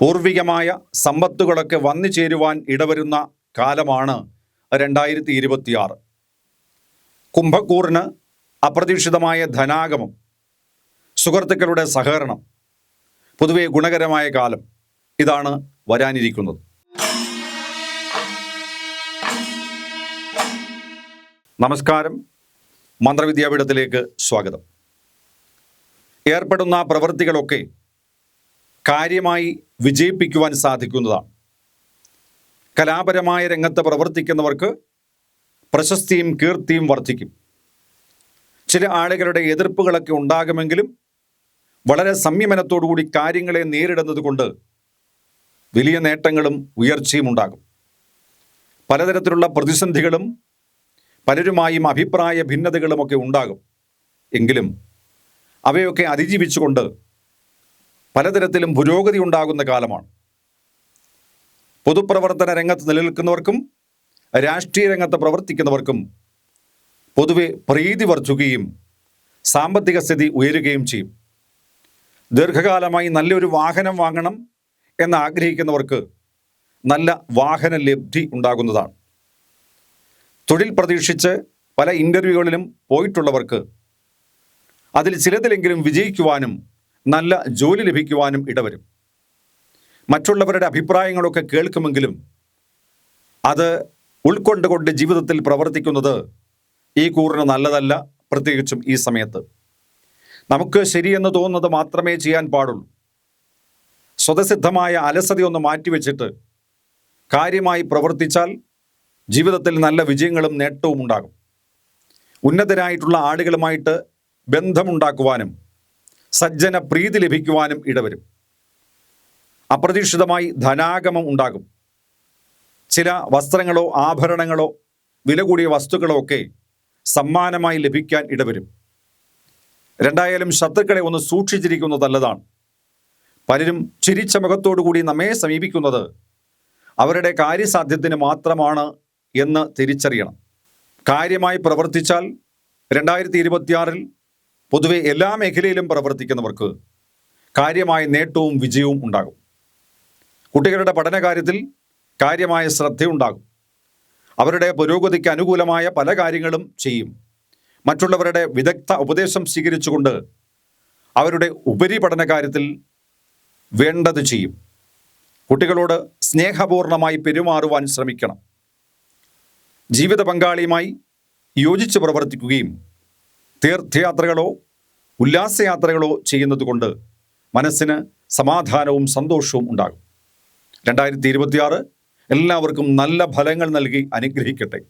പൂർവികമായ സമ്പത്തുകളൊക്കെ വന്നു ചേരുവാൻ ഇടവരുന്ന കാലമാണ് രണ്ടായിരത്തി ഇരുപത്തിയാറ് കുംഭക്കൂറിന് അപ്രതീക്ഷിതമായ ധനാഗമം സുഹൃത്തുക്കളുടെ സഹകരണം പൊതുവെ ഗുണകരമായ കാലം ഇതാണ് വരാനിരിക്കുന്നത്. നമസ്കാരം. മന്ത്രവിദ്യാപീഠത്തിലേക്ക് സ്വാഗതം. ഏർപ്പെടുന്ന പ്രവൃത്തികളൊക്കെ കാര്യമായി വിജയിപ്പിക്കുവാൻ സാധിക്കുന്നതാണ്. കലാപരമായ രംഗത്ത് പ്രവർത്തിക്കുന്നവർക്ക് പ്രശസ്തിയും കീർത്തിയും വർദ്ധിക്കും. ചില ആളുകളുടെ എതിർപ്പുകളൊക്കെ ഉണ്ടാകുമെങ്കിലും വളരെ സംയമനത്തോടുകൂടി കാര്യങ്ങളെ നേരിടുന്നത് കൊണ്ട് വലിയ നേട്ടങ്ങളും ഉയർച്ചയും ഉണ്ടാകും. പലതരത്തിലുള്ള പ്രതിസന്ധികളും പലരുമായും അഭിപ്രായ ഭിന്നതകളുമൊക്കെ ഉണ്ടാകും. എങ്കിലും അവയൊക്കെ അതിജീവിച്ചുകൊണ്ട് പലതരത്തിലും പുരോഗതി ഉണ്ടാകുന്ന കാലമാണ്. പൊതുപ്രവർത്തന രംഗത്ത് നിലനിൽക്കുന്നവർക്കും രാഷ്ട്രീയ രംഗത്ത് പ്രവർത്തിക്കുന്നവർക്കും പൊതുവെ പ്രീതി വർദ്ധിക്കുകയും സാമ്പത്തിക സ്ഥിതി ഉയരുകയും ചെയ്യും. ദീർഘകാലമായി നല്ലൊരു വാഹനം വാങ്ങണം എന്ന് ആഗ്രഹിക്കുന്നവർക്ക് നല്ല വാഹന ലബ്ധി ഉണ്ടാകുന്നതാണ്. തൊഴിൽ പ്രതീക്ഷിച്ച് പല ഇന്റർവ്യൂകളിലും പോയിട്ടുള്ളവർക്ക് അതിൽ ചിലതിലെങ്കിലും വിജയിക്കുവാനും നല്ല ജോലി ലഭിക്കുവാനും ഇടവരും. മറ്റുള്ളവരുടെ അഭിപ്രായങ്ങളൊക്കെ കേൾക്കുമെങ്കിലും അത് ഉൾക്കൊണ്ടുകൊണ്ട് ജീവിതത്തിൽ പ്രവർത്തിക്കുന്നത് ഈ കൂറിന് നല്ലതല്ല പ്രത്യേകിച്ചും ഈ സമയത്ത്. നമുക്ക് ശരിയെന്ന് തോന്നുന്നത് മാത്രമേ ചെയ്യാൻ പാടുള്ളൂ. സ്വതസിദ്ധമായ അലസതയൊന്ന് മാറ്റിവെച്ചിട്ട് കാര്യമായി പ്രവർത്തിച്ചാൽ ജീവിതത്തിൽ നല്ല വിജയങ്ങളും നേട്ടവും ഉണ്ടാകും. ഉന്നതരായിട്ടുള്ള ആളുകളുമായിട്ട് ബന്ധമുണ്ടാക്കുവാനും സജ്ജന പ്രീതി ലഭിക്കുവാനും ഇടവരും. അപ്രതീക്ഷിതമായി ധനാഗമം ഉണ്ടാകും. ചില വസ്ത്രങ്ങളോ ആഭരണങ്ങളോ വില കൂടിയ വസ്തുക്കളോ ഒക്കെ സമ്മാനമായി ലഭിക്കാൻ ഇടവരും. രണ്ടായാലും ശത്രുക്കളെ ഒന്ന് സൂക്ഷിച്ചിരിക്കുന്നത് നല്ലതാണ്. പലരും ചിരിച്ച മുഖത്തോടുകൂടി നമ്മെ സമീപിക്കുന്നത് അവരുടെ കാര്യസാധ്യത്തിന് മാത്രമാണ് എന്ന് തിരിച്ചറിയണം. കാര്യമായി പ്രവർത്തിച്ചാൽ രണ്ടായിരത്തി ഇരുപത്തിയാറിൽ പൊതുവെ എല്ലാ മേഖലയിലും പ്രവർത്തിക്കുന്നവർക്ക് കാര്യമായ നേട്ടവും വിജയവും ഉണ്ടാകും. കുട്ടികളുടെ പഠനകാര്യത്തിൽ കാര്യമായ ശ്രദ്ധയുണ്ടാകും. അവരുടെ പുരോഗതിക്ക് അനുകൂലമായ പല കാര്യങ്ങളും ചെയ്യും. മറ്റുള്ളവരുടെ വിദഗ്ധ ഉപദേശം സ്വീകരിച്ചുകൊണ്ട് അവരുടെ ഉപരിപഠന കാര്യത്തിൽ വേണ്ടത് ചെയ്യും. കുട്ടികളോട് സ്നേഹപൂർണമായി പെരുമാറുവാൻ ശ്രമിക്കണം. ജീവിത പങ്കാളിയുമായി യോജിച്ച് പ്രവർത്തിക്കുകയും തീർത്ഥയാത്രകളോ ഉല്ലാസയാത്രകളോ ചെയ്യുന്നത് കൊണ്ട് മനസ്സിന് സമാധാനവും സന്തോഷവും ഉണ്ടാകും. രണ്ടായിരത്തി എല്ലാവർക്കും നല്ല ഫലങ്ങൾ നൽകി അനുഗ്രഹിക്കട്ടെ.